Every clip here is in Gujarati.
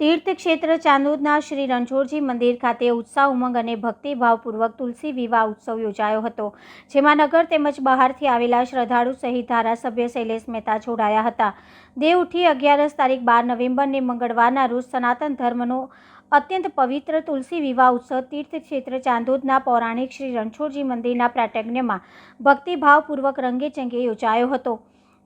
તીર્થક્ષેત્ર ચાંદોદના શ્રી રણછોડજી મંદિર ખાતે ઉત્સાહ, ઉમંગ અને ભક્તિભાવપૂર્વક તુલસી વિવાહ ઉત્સવ યોજાયો હતો, જેમાં નગર તેમજ બહારથી આવેલા શ્રદ્ધાળુ સહિત ધારાસભ્ય શૈલેષ મહેતા જોડાયા હતા. દેવ ઉઠી અગિયારસ તારીખ બાર નવેમ્બરને મંગળવારના રોજ સનાતન ધર્મનો અત્યંત પવિત્ર તુલસી વિવાહ ઉત્સવ તીર્થક્ષેત્ર ચાંદોદના પૌરાણિક શ્રી રણછોડજી મંદિરના પ્રાટગ્યમાં ભક્તિભાવપૂર્વક રંગેચંગે યોજાયો હતો.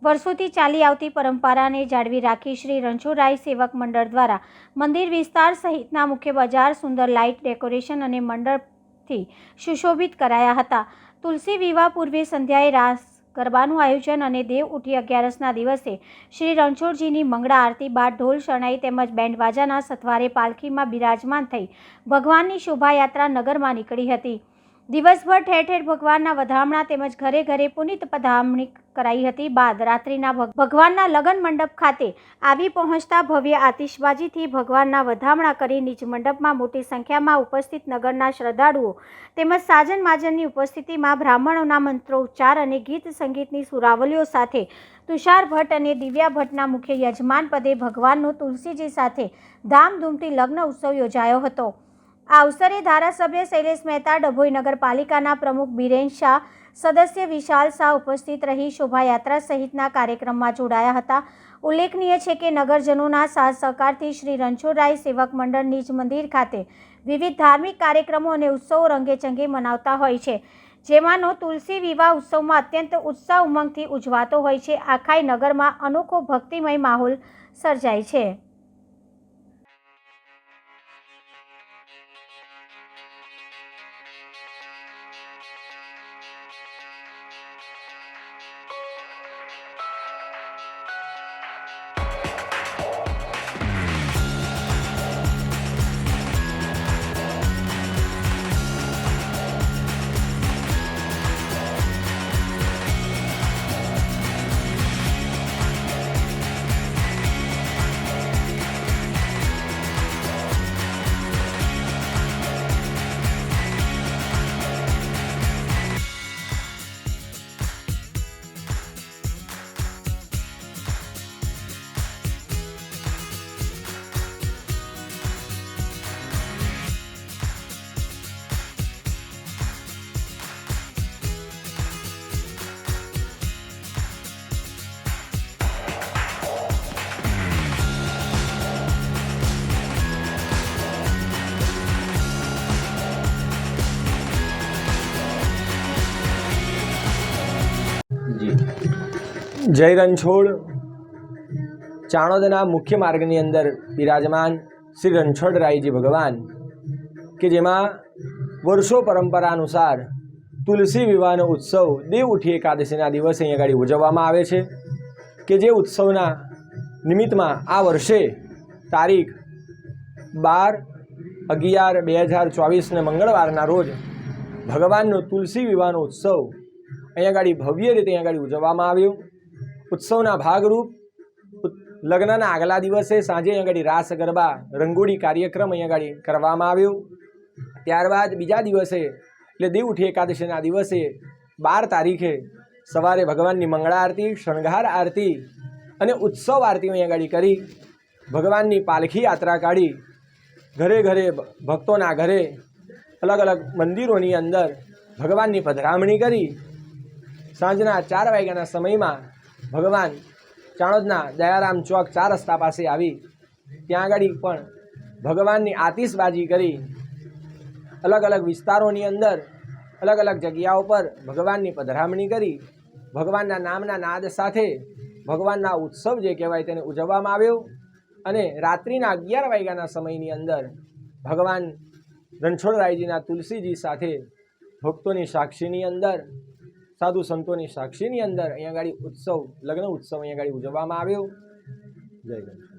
વર્ષોથી ચાલી આવતી પરંપરાને જાળવી રાખી શ્રી રણછોડરાય સેવક મંડળ દ્વારા મંદિર વિસ્તાર સહિતના મુખ્ય બજાર, સુંદર લાઇટ ડેકોરેશન અને મંડળથી સુશોભિત કરાયા હતા. તુલસી વિવાહ પૂર્વે સંધ્યાએ રાસ ગરબાનું આયોજન અને દેવ ઉઠી અગિયારસના દિવસે શ્રી રણછોડજીની મંગળા આરતી બાદ ઢોલ શરણાઈ તેમજ બેન્ડવાજાના સથવારે પાલખીમાં બિરાજમાન થઈ ભગવાનની શોભાયાત્રા નગરમાં નીકળી હતી. દિવસભર ઠેર ઠેર ભગવાનના વધામણા તેમજ ઘરે ઘરે પુનિત પધામણી કરાઈ હતી બાદ રાત્રિના ભગ- ભગવાનના લગ્ન મંડપ ખાતે આવી પહોંચતા ભવ્ય આતિશબાજીથી ભગવાનના વધામણા કરી નિજ મંડપમાં મોટી સંખ્યામાં ઉપસ્થિત નગરના શ્રદ્ધાળુઓ તેમજ સાજન માજનની ઉપસ્થિતિમાં બ્રાહ્મણોના મંત્રો ઉચ્ચાર અને ગીત સંગીતની સુરાવલીઓ સાથે તુષાર ભટ્ટ અને દિવ્યા ભટ્ટના મુખ્ય યજમાન પદે ભગવાનનો તુલસીજી સાથે ધામધૂમથી લગ્ન ઉત્સવ યોજાયો હતો. આ અવસરે ધારાસભ્ય શૈલેષ મહેતા ડભોઈ નગરપાલિકાના પ્રમુખ બિરેન શાહ, સદસ્ય વિશાલ શાહ ઉપસ્થિત રહી શોભાયાત્રા સહિતના કાર્યક્રમમાં જોડાયા હતા. ઉલ્લેખનીય છે કે નગરજનોના સાથ સહકારથી શ્રી રણછોડરાય સેવક મંડળ નિજ મંદિર ખાતે વિવિધ ધાર્મિક કાર્યક્રમો અને ઉત્સવો રંગેચંગે મનાવતા હોય છે. જેમાંનો તુલસી વિવાહ ઉત્સવમાં અત્યંત ઉત્સાહ ઉમંગથી ઉજવાતો હોય છે. આખાય નગરમાં અનોખો ભક્તિમય માહોલ સર્જાય છે. જય રણછોડ. ચાણોદના મુખ્ય માર્ગની અંદર બિરાજમાન શ્રી રણછોડરાયજી ભગવાન, કે જેમાં વર્ષો પરંપરા અનુસાર તુલસી વિવાહનો ઉત્સવ દેવ ઉઠી એકાદશીના દિવસે અહીંયા આગળ ઉજવવામાં આવે છે, કે જે ઉત્સવના નિમિત્તમાં આ વર્ષે તારીખ બાર અગિયાર બે હજાર ચોવીસને મંગળવારના રોજ ભગવાનનો તુલસી વિવાહનો ઉત્સવ અહીંયા આગળ ભવ્ય રીતે અહીંયા આગળ ઉજવવામાં આવ્યો. ઉત્સવના ભાગરૂપ લગ્નના આગલા દિવસે સાંજે આગળ રાસ ગરબા રંગોળી કાર્યક્રમ અહીંયા આગળ કરવામાં આવ્યો. ત્યારબાદ બીજા દિવસે, એટલે દેવ ઉઠી એકાદશીના દિવસે બાર તારીખે સવારે ભગવાનની મંગળા આરતી, શણગાર આરતી અને ઉત્સવ આરતી અહીંયા આગળ કરી. ભગવાનની પાલખી યાત્રા કાઢી. ઘરે ઘરે ભક્તોના ઘરે અલગ અલગ મંદિરોની અંદર ભગવાનની પધરામણી કરી. સાંજના ચાર વાગ્યાના સમયમાં ભગવાન ચાણોદના દયારામ ચોક ચાર રસ્તા પાસે આવી. ત્યાં આગળ પણ ભગવાનની આતિશબાજી કરી. અલગ અલગ વિસ્તારોની અંદર અલગ અલગ જગ્યાઓ પર ભગવાનની પધરામણી કરી. ભગવાનના નામના નાદ સાથે ભગવાનના ઉત્સવ જે કહેવાય તેને ઉજવવામાં આવ્યો અને રાત્રિના અગિયાર વાગ્યાના સમયની અંદર ભગવાન રણછોડરાયજીના તુલસીજી સાથે ભક્તોની સાક્ષીની અંદર સાધુ સંતોની સાક્ષીની અંદર અહીંયા ગાડી ઉત્સવ, લગ્ન ઉત્સવ અહીંયા ગાડી ઉજવવામાં આવ્યો. જય ગણેશ.